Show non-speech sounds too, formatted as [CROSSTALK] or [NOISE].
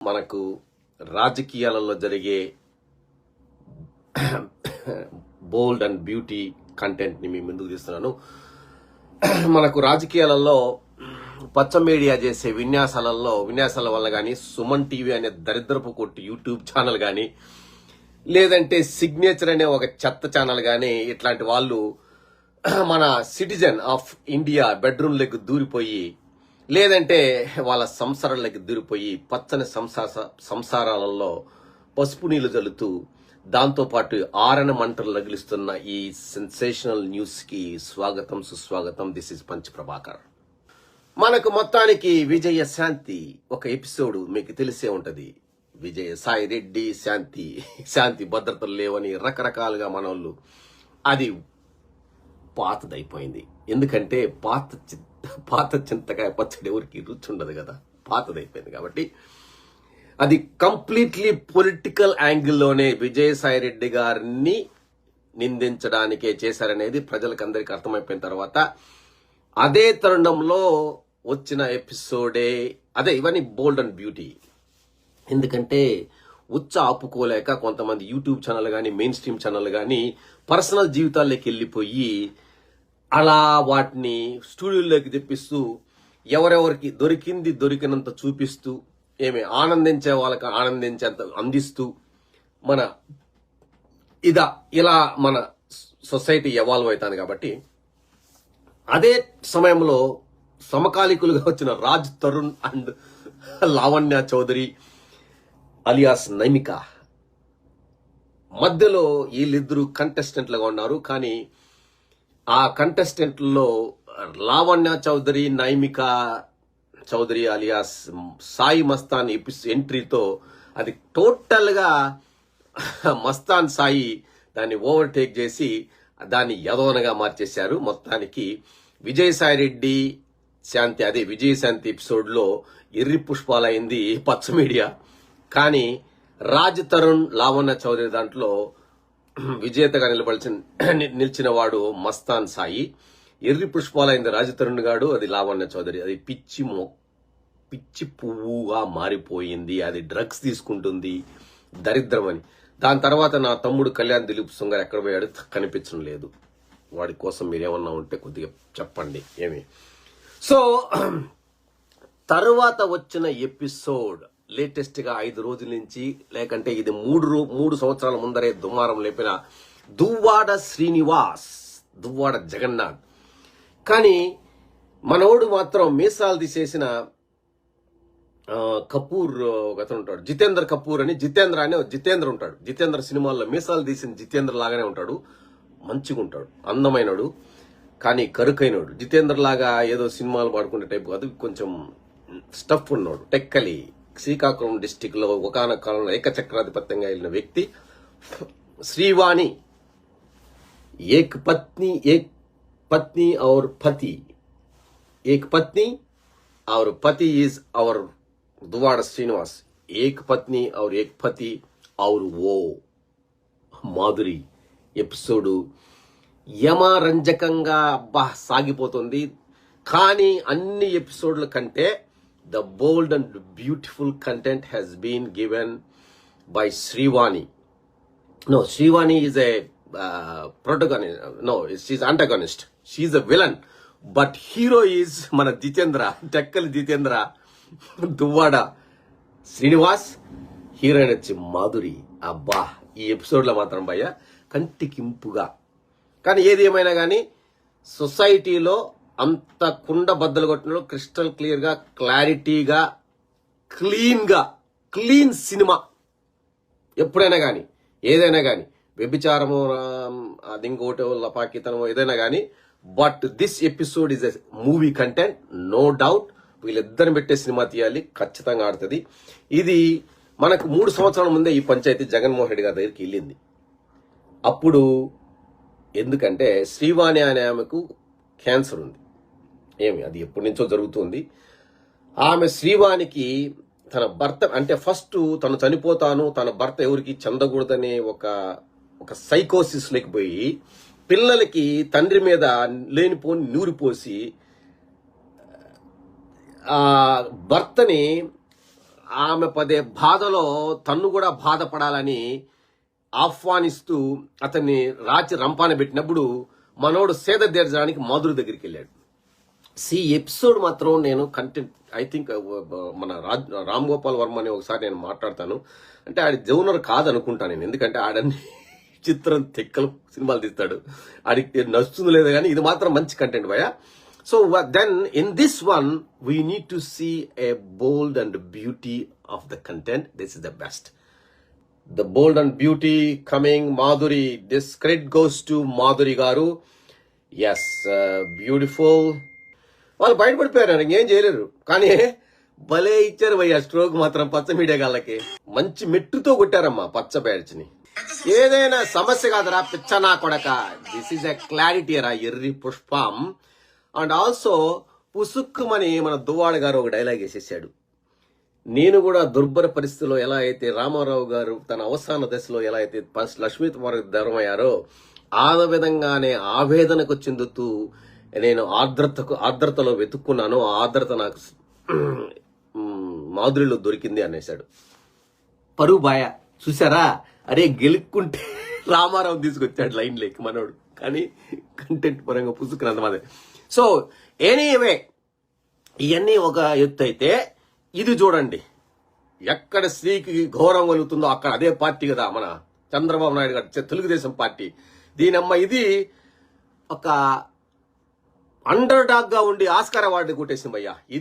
మనకు రాజకీయాలలో జరిగే బోల్డ్ అండ్ బ్యూటీ కంటెంట్ని మీ ముందుకు తీస్తున్నాను. మనకు రాజకీయాలలో పచ్చ మీడియా చేసే విన్యాసాలలో విన్యాసాల వల్ల కానీ సుమన్ టీవీ అనే దరిద్రపు కొట్టి యూట్యూబ్ ఛానల్ కానీ లేదంటే సిగ్నేచర్ అనే ఒక చెత్త ఛానల్ కానీ ఇట్లాంటి వాళ్ళు మన సిటిజన్ ఆఫ్ ఇండియా బెడ్రూమ్ లెగ్ దూరిపోయి లేదంటే వాళ్ళ సంసారాలకి దూరిపోయి పచ్చని సంసార సంసారాలలో పసుపు నీళ్ళు జల్లుతూ దాంతోపాటు ఆరణ మంటలు రగిలిస్తున్న ఈ సెన్సేషనల్ న్యూస్కి స్వాగతం సుస్వాగతం. This is punch Prabhakar. మనకు మొత్తానికి విజయ శాంతి ఒక ఎపిసోడ్ మీకు తెలిసే ఉంటది. విజయ సాయి రెడ్డి శాంతి శాంతి భద్రతలు లేవని రకరకాలుగా మనోళ్ళు అది పాతదైపోయింది. ఎందుకంటే పాత చి- పాత చింతకాయ పచ్చడి ఎవరికి రుచి ఉండదు కదా? పాతదైపోయింది కాబట్టి. అది కంప్లీట్లీ పొలిటికల్ యాంగిల్లోనే విజయసాయి రెడ్డి గారిని నిందించడానికే చేశారనేది ప్రజలకు అందరికీ అర్థమైపోయిన తర్వాత అదే తరుణంలో వచ్చిన ఎపిసోడే అదే ఇవన్నీ బోల్డ్ అండ్ బ్యూటీ. ఎందుకంటే ఉచ్చ ఆపుకోలేక కొంతమంది యూట్యూబ్ ఛానల్ కానీ మెయిన్ స్ట్రీమ్ ఛానల్ కానీ పర్సనల్ జీవితాల్లోకి వెళ్ళిపోయి అలా వాటిని స్టూడియోలోకి తెప్పిస్తూ ఎవరెవరికి దొరికింది దొరికినంత చూపిస్తూ ఏమి ఆనందించే వాళ్ళకి ఆనందించేంత అందిస్తూ మన ఇదా ఇలా మన సొసైటీ ఎవాల్వ్ అవుతుంది కాబట్టి అదే సమయంలో సమకాలికులుగా వచ్చిన రాజ్ తరుణ్ అండ్ లావణ్య చౌదరి అలియాస్ నైమిక. మధ్యలో వీళ్ళిద్దరూ కంటెస్టెంట్లుగా ఉన్నారు. కానీ ఆ కంటెస్టెంట్లో లావణ్య చౌదరి నైమిక చౌదరి అలియాస్ సాయి మస్తాన్ ఎపిస్ ఎంట్రీతో అది టోటల్గా మస్తాన్ సాయి దాన్ని ఓవర్టేక్ చేసి దాన్ని యదవనగా మార్చేశారు. మొత్తానికి విజయసాయి రెడ్డి శాంతి అదే విజయశాంతి ఎపిసోడ్లో ఎర్రి పుష్పాలైంది పచ్చ మీడియా. కానీ రాజ్ తరుణ్ లావణ్య చౌదరి దాంట్లో విజేతగా నిలబడిన నిలిచిన వాడు మస్తాన్ సాయి. ఎర్రి పుష్పాలైంది రాజతరుణ్ గాడు అది లావణ్య చౌదరి. అది పిచ్చి మొ పిచ్చి పువ్వుగా మారిపోయింది. అది డ్రగ్స్ తీసుకుంటుంది. దరిద్రం అని. దాని తర్వాత నా తమ్ముడు కళ్యాణ్ దిలీప్ సుంగర్ ఎక్కడ పోయాడు కనిపించడం లేదు. వాడి కోసం మీరేమన్నా ఉంటే కొద్దిగా చెప్పండి. ఏమి? సో [CLEARS THROAT] తర్వాత వచ్చిన ఎపిసోడ్ లేటెస్ట్గా ఐదు రోజుల నుంచి లేకంటే ఇది మూడు మూడు సంవత్సరాల ముందరే దుమారం లేపిన దువ్వాడ శ్రీనివాస్ దువ్వాడ జగన్నాథ్. కానీ మనోడు మాత్రం మీసాలు తీసేసిన కపూర్ ఒక అతను ఉంటాడు. జితేంద్ర కపూర్ అని జితేంద్ర అని జితేంద్ర ఉంటాడు. జితేంద్ర సినిమాల్లో మీసాలు తీసిన జితేంద్ర లాగానే ఉంటాడు. మంచిగా ఉంటాడు. అందమైనడు. కానీ కరుకైనడు. జితేంద్ర లాగా ఏదో సినిమాలు పాడుకునే టైప్ కాదు. కొంచెం స్టఫ్ ఉన్నాడు. టెక్కలి. శ్రీకాకుళం డిస్టిక్లో ఒకనొక కాలంలో ఏకచక్రాధిపత్యంగా వెళ్ళిన వ్యక్తి శ్రీవాణి ఏక్ పత్ని ఏక్ పత్ని అవర్ పతి. ఏక్ పత్ని అవర్ పతి ఈజ్ అవర్ దువాడ శ్రీనివాస్. ఏక్ పత్ని అవర్ ఏక్ పతి అవర్ ఓ మాధురి. ఎపిసోడు యమరంజకంగా అబ్బా సాగిపోతుంది. కానీ అన్ని ఎపిసోడ్ల కంటే the bold and beautiful content has been given by Srivani No, Srivani is a uh, protagonist. No, she's antagonist. She's a villain. But hero is మన జితేంద్ర టెక్కలి జితేంద్ర దువ్వాడ శ్రీనివాస్ హీరోయిన్ వచ్చి మాధురి అబ్బా ఈ ఎపిసోడ్లో మాత్రం భయ్య కంటికింపుగా కానీ ఏది ఏమైనా కానీ సొసైటీలో అంత కుండ బద్దలు కొట్టినప్పుడు క్రిస్టల్ క్లియర్గా క్లారిటీగా క్లీన్గా క్లీన్ సినిమా. ఎప్పుడైనా కానీ ఏదైనా కానీ వ్యభిచారము రామ్, అది ఇంకోటో లపాకితనమో ఏదైనా కానీ but this episode is a movie content no doubt. వీళ్ళిద్దరిని పెట్టే సినిమా తీయాలి ఖచ్చితంగా ఆడుతుంది. ఇది మనకు మూడు సంవత్సరాల ముందే ఈ పంచాయతీ జగన్మోహన్ రెడ్డి గారి దగ్గరికి వెళ్ళింది. అప్పుడు ఎందుకంటే శ్రీవాణి అనే ఆమెకు క్యాన్సర్ ఉంది. ఏమి? అది ఎప్పటి నుంచో జరుగుతుంది. ఆమె శ్రీవానికి తన భర్త అంటే ఫస్ట్ తను చనిపోతాను తన భర్త ఎవరికి చెందకూడదనే ఒక ఒక సైకోసిస్లోకి పోయి పిల్లలకి తండ్రి మీద లేనిపోని నూరిపోసి ఆ భర్తని ఆమె పదే బాధలో తన్ను కూడా బాధపడాలని ఆహ్వానిస్తూ అతన్ని రాచి రంపాన పెట్టినప్పుడు మనోడు సేద తీర్చడానికి మాధురి దగ్గరికి వెళ్ళాడు. సి ఎపిసోడ్ మాత్రం నేను కంటెంట్ ఐ థింక్ మన రాజ్ uh, రామ్ గోపాల్ వర్మ అని ఒకసారి నేను మాట్లాడతాను. అంటే ఆడి జౌనర్ కాదనుకుంటాను నేను. ఎందుకంటే ఆడన్ని [LAUGHS] చిత్రం తెక్కలు సినిమాలు తీస్తాడు. ఆడికి నచ్చుతుంది లేదు కానీ ఇది మాత్రం మంచి కంటెంట్ భయ so then in this one we need to see a bold and beauty of the content this is the best the bold and beauty coming Madhuri this credit goes to Madhuri garu yes beautiful వాళ్ళు బయటపడిపోయారు ఇంకేం చేయలేరు. కానీ భలే ఇచ్చారు భయ్య stroke మాత్రం పచ్చ media గాళ్ళకి. మంచి మెట్టుతో కొట్టారమ్మా పచ్చ బ్యాడ్జ్ని ఏదైనా సమస్య కాదురా పిచ్చ నా కొడక. దిస్ ఈస్ ఎ క్లారిటీ రా ఎర్రి పుష్పం. అండ్ ఆల్సో పుసుక్కుమని మన దువ్వాడ గారు ఒక డైలాగ్ వేసేసాడు. నేను కూడా దుర్భర పరిస్థితిలో ఎలా అయితే రామారావు గారు తన అవసాన దశలో ఎలా అయితే ప- లక్ష్మీ దూరమయ్యారో ఆ విధంగానే ఆవేదనకు చెందుతూ నేను ఆర్ద్రతకు ఆర్ద్రతలో వెతుక్కున్నాను ఆ ఆర్ద్రత నాకు మాధురిలో దొరికింది అనేశాడు. పరువు బాయ చూసారా అరే గెలుక్కుంటే [LAUGHS] రామారావు తీసుకొచ్చాడు లైన్ లేక మనోడు. కానీ కంటెంట్ పరంగా పుసుకున్నంత మాదే సో ఎనీవే ఇవన్నీ ఒక ఎత్తు అయితే ఇది చూడండి. ఎక్కడ స్త్రీకి ఘోరం కలుగుతుందో అక్కడ అదే పార్టీ కదా మన చంద్రబాబు నాయుడు గారు తెలుగుదేశం పార్టీ. దీనమ్మ ఇది ఒక అండర్ డాగ్గా ఉండి ఆస్కార్ అవార్డు కొట్టేసింది భయ్యా